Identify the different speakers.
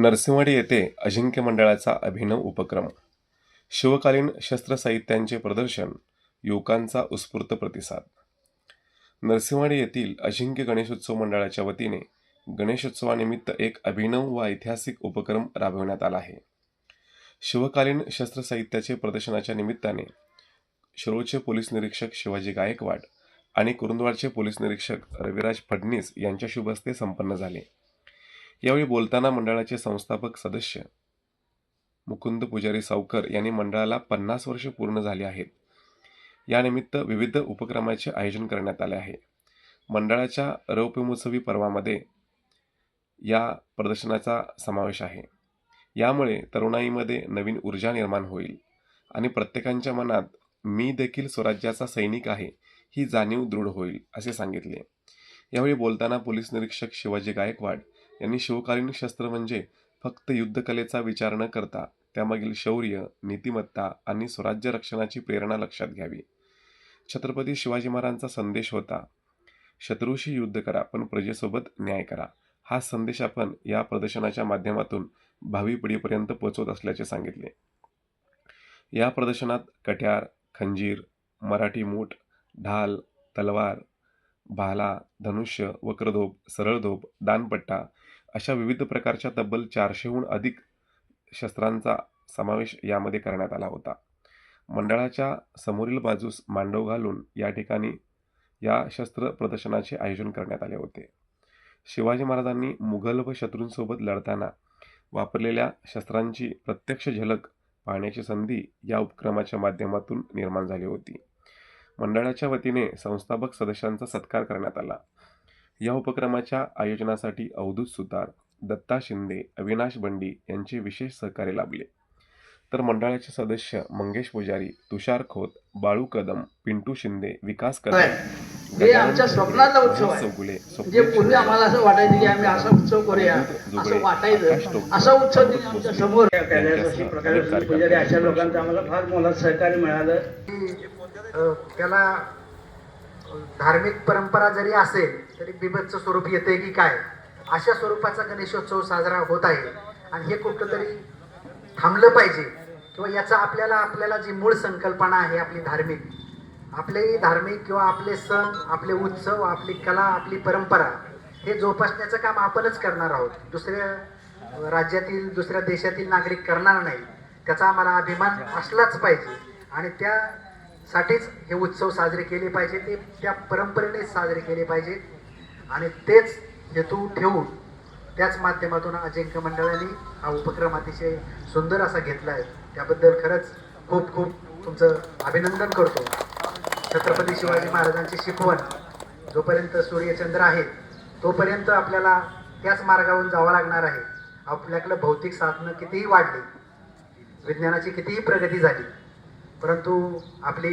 Speaker 1: नरसिंहवाडी येथे अजिंक्य मंडळाचा अभिनव उपक्रम. शिवकालीन शस्त्रसाहित्यांचे प्रदर्शन युवकांचा उत्स्फूर्त प्रतिसाद. नरसिंहवाडी येथील अजिंक्य गणेशोत्सव मंडळाच्या वतीने गणेशोत्सवानिमित्त एक अभिनव व ऐतिहासिक उपक्रम राबविण्यात आला आहे. शिवकालीन शस्त्रसाहित्याचे प्रदर्शनाच्या निमित्ताने शिरोळचे पोलीस निरीक्षक शिवाजी गायकवाड आणि कुरुंदवाडचे पोलीस निरीक्षक रविराज फडणीस यांच्या शुभ हस्ते संपन्न झाले. यावेळी बोलताना मंडळाचे संस्थापक सदस्य मुकुंद पुजारी सावकर यांनी मंडळाला पन्नास वर्ष पूर्ण झाली आहेत. यानिमित्त विविध उपक्रमाचे आयोजन करण्यात आले आहे. मंडळाच्या रौप्यमहोत्सवी पर्वामध्ये या प्रदर्शनाचा समावेश आहे. यामुळे तरुणाईमध्ये नवीन ऊर्जा निर्माण होईल आणि प्रत्येकांच्या मनात मी देखील स्वराज्याचा सैनिक आहे ही जाणीव दृढ होईल असे सांगितले. यावेळी बोलताना पोलीस निरीक्षक शिवाजी गायकवाड यांनी शिवकालीन शस्त्र म्हणजे फक्त युद्धकलेचा विचार न करता त्यामागील शौर्य नीतिमत्ता आणि स्वराज्य रक्षणाची प्रेरणा लक्षात घ्यावी. छत्रपती शिवाजी महाराजांचा संदेश होता शत्रूशी युद्ध करा पण प्रजेसोबत न्याय करा. हा संदेश आपण या प्रदर्शनाच्या माध्यमातून भावी पिढीपर्यंत पोहोचवत असल्याचे सांगितले. या प्रदर्शनात कट्यार खंजीर मराठी मूठ ढाल तलवार भाला धनुष्य वक्रधोप सरळधोप दानपट्टा अशा विविध प्रकारच्या तब्बल चारशेहून अधिक शस्त्रांचा समावेश यामध्ये करण्यात आला होता. मंडळाच्या समोरील बाजूस मांडव घालून या ठिकाणी या शस्त्र प्रदर्शनाचे आयोजन करण्यात आले होते. शिवाजी महाराजांनी मुघल व शत्रूंसोबत लढताना वापरलेल्या शस्त्रांची प्रत्यक्ष झलक पाहण्याची संधी या उपक्रमाच्या माध्यमातून निर्माण झाली होती. मंडळाच्या वतीने संस्थापक सदस्यांचा सत्कार करण्यात आला. या उपक्रमाच्या आयोजनासाठी अवधूत सुतार दत्ता शिंदे अविनाश बंडी यांचे विशेष सहकार्य लाभले. तर मंडळाचे सदस्य मंगेश पुजारी तुषार खोत बाळू कदम पिंटू शिंदे विकास कदम
Speaker 2: हे आमच्या स्वप्नातला उत्सव आहे.
Speaker 1: चौगुले
Speaker 2: म्हणजे पूर्वी आम्हाला असं वाटायचं की आम्ही असा उत्सव करूया असं वाटायचं. असा उत्सव त्यांनी आमच्यासमोर. अशा लोकांचं आम्हाला फार मोलात सहकार्य मिळालं.
Speaker 3: त्याला धार्मिक परंपरा जरी असेल तरी बिभत्स स्वरूप येते की काय? अशा स्वरूपाचा गणेशोत्सव साजरा होत आहे. आणि हे कुठंतरी थांबलं पाहिजे. किंवा याचा आपल्याला आपल्याला जी मूळ संकल्पना आहे आपली धार्मिक आपले धार्मिक किंवा आपले सण आपले उत्सव आपली कला आपली परंपरा हे जोपासण्याचं काम आपणच करणार आहोत. दुसऱ्या राज्यातील दुसऱ्या देशातील नागरिक करणार नाही. त्याचा आम्हाला अभिमान असलाच पाहिजे. आणि त्या साठीच हे उत्सव साजरे केले पाहिजे ते त्या परंपरेनेच साजरे केले पाहिजेत. आणि तेच हेतू ठेवून त्याच माध्यमातून अजिंक्य मंडळाने हा उपक्रम अतिशय सुंदर असा घेतला आहे त्याबद्दल खरंच खूप खूप तुमचं अभिनंदन करतो. छत्रपती शिवाजी महाराजांची शिकवण जोपर्यंत सूर्यचंद्र आहे तोपर्यंत आपल्याला त्याच मार्गावरून जावं लागणार आहे. आपल्याकडं भौतिक साधनं कितीही वाढली विज्ञानाची कितीही प्रगती झाली परंतु आपली